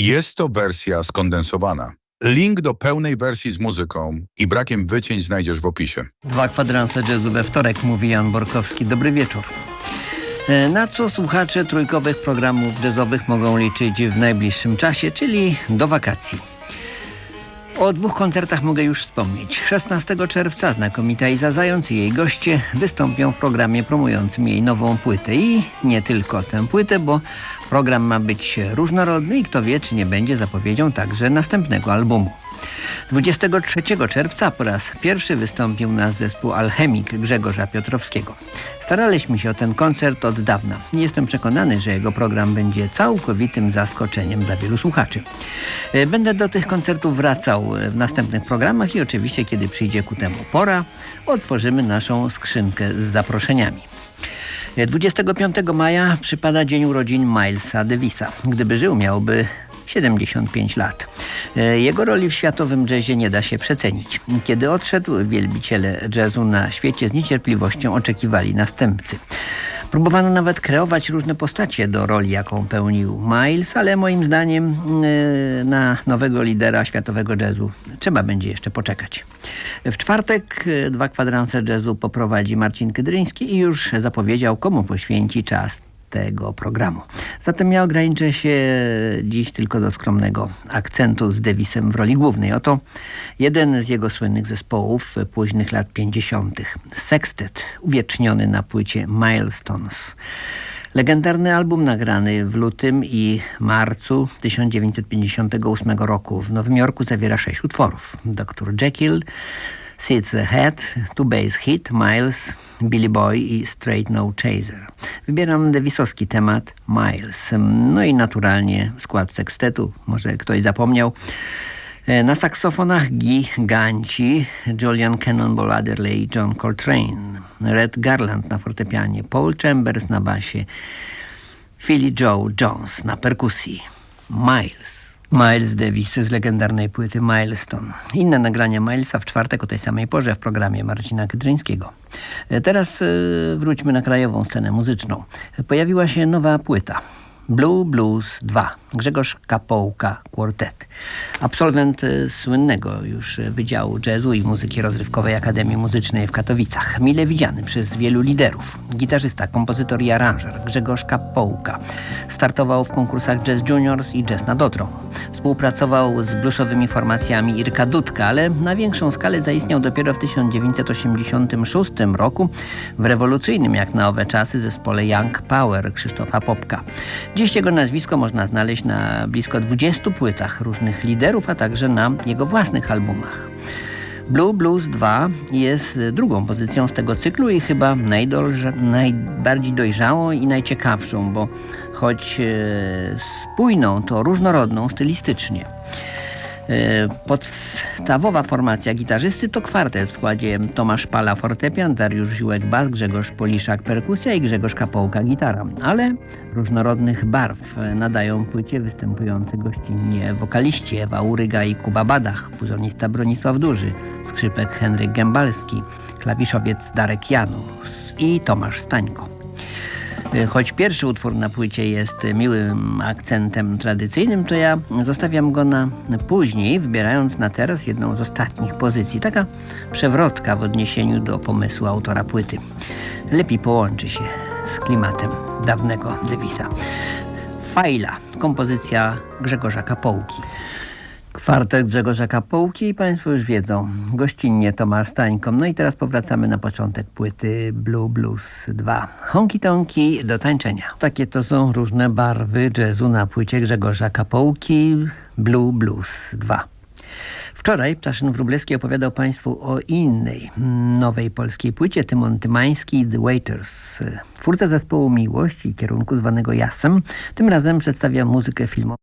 Jest to wersja skondensowana. Link do pełnej wersji z muzyką i brakiem wycięć znajdziesz w opisie. Dwa kwadranse jazzu we wtorek, mówi Jan Borkowski. Dobry wieczór. E, Na co słuchacze trójkowych programów jazzowych mogą liczyć w najbliższym czasie, czyli do wakacji. O dwóch koncertach mogę już wspomnieć. 16 czerwca znakomita Iza Zając i jej goście wystąpią w programie promującym jej nową płytę. I nie tylko tę płytę, bo program ma być różnorodny i kto wie, czy nie będzie zapowiedzią także następnego albumu. 23 czerwca po raz pierwszy wystąpił nas zespół Alchemik Grzegorza Piotrowskiego. Staraliśmy się o ten koncert od dawna. Jestem przekonany, że jego program będzie całkowitym zaskoczeniem dla wielu słuchaczy. E, Będę do tych koncertów wracał e, w następnych programach i oczywiście, kiedy przyjdzie ku temu pora, otworzymy naszą skrzynkę z zaproszeniami. 25 maja przypada dzień urodzin Milesa Davisa. Gdyby żył, miałby 75 lat. E, Jego roli w światowym jazzie nie da się przecenić. Kiedy odszedł, wielbiciele jazzu na świecie z niecierpliwością oczekiwali następcy. Próbowano nawet kreować różne postacie do roli, jaką pełnił Miles, ale moim zdaniem e, na nowego lidera światowego jazzu trzeba będzie jeszcze poczekać. W czwartek e, dwa kwadranse jazzu poprowadzi Marcin Kydryński i już zapowiedział, komu poświęci czas tego programu. Zatem ja ograniczę się dziś tylko do skromnego akcentu z Davisem w roli głównej. Oto jeden z jego słynnych zespołów późnych lat 50. Sextet, uwieczniony na płycie Milestones. Legendarny album nagrany w lutym i marcu 1958 roku w Nowym Jorku zawiera sześć utworów. Dr. Jekyll, Seeds Ahead, Two Bass Hit, Miles, Billy Boy i Straight No Chaser. Wybieram Davisowski temat Miles. No i naturalnie skład sekstetu, może ktoś zapomniał. E, Na saksofonach Guy Ganci, Julian Cannonball Adderley, John Coltrane, Red Garland na fortepianie, Paul Chambers na basie, Philly Joe Jones na perkusji, Miles. Miles Davis z legendarnej płyty Milestone. Inne nagrania Milesa w czwartek o tej samej porze w programie Marcina Kydryńskiego. E, Teraz e, wróćmy na krajową scenę muzyczną. Pojawiła się nowa płyta. Blue Blues 2. Grzegorz Kapołka Quartet. Absolwent e, słynnego już Wydziału Jazzu i Muzyki Rozrywkowej Akademii Muzycznej w Katowicach. Mile widziany przez wielu liderów. Gitarzysta, kompozytor i aranżer Grzegorz Kapołka. Startował w konkursach Jazz Juniors i Jazz nad Odrą. Współpracował z bluesowymi formacjami Irka Dudka, ale na większą skalę zaistniał dopiero w 1986 roku w rewolucyjnym jak na owe czasy zespole Young Power Krzysztofa Popka. Dziś jego nazwisko można znaleźć na blisko 20 płytach różnych liderów, a także na jego własnych albumach. Blue Blues 2 jest drugą pozycją z tego cyklu i chyba najbardziej dojrzałą i najciekawszą, bo choć e, spójną, to różnorodną stylistycznie. E, Podstawowa formacja gitarzysty to kwartet w składzie Tomasz Pala fortepian, Dariusz Ziółek bas, Grzegorz Poliszak perkusja i Grzegorz Kapołka gitara. Ale różnorodnych barw nadają płycie występujący gościnnie wokaliści Ewa Uryga i Kuba Badach, puzonista Bronisław Duży, skrzypek Henryk Gębalski, klawiszowiec Darek Janus i Tomasz Stańko. Choć pierwszy utwór na płycie jest miłym akcentem tradycyjnym, to ja zostawiam go na później, wybierając na teraz jedną z ostatnich pozycji. Taka przewrotka w odniesieniu do pomysłu autora płyty. Lepiej połączy się z klimatem dawnego Davisa. Fajla, kompozycja Grzegorza Kapołki. Kwartet Grzegorza Kapołki i Państwo już wiedzą, gościnnie Tomasz Stańko. No i teraz powracamy na początek płyty Blue Blues 2. Honki tonki do tańczenia. Takie to są różne barwy jazzu na płycie Grzegorza Kapołki Blue Blues 2. Wczoraj Ptaszyn Wróblewski opowiadał Państwu o innej, nowej polskiej płycie Tymon Tymański The Waiters. Twórca zespołu Miłość i kierunku zwanego Jasem tym razem przedstawia muzykę filmową.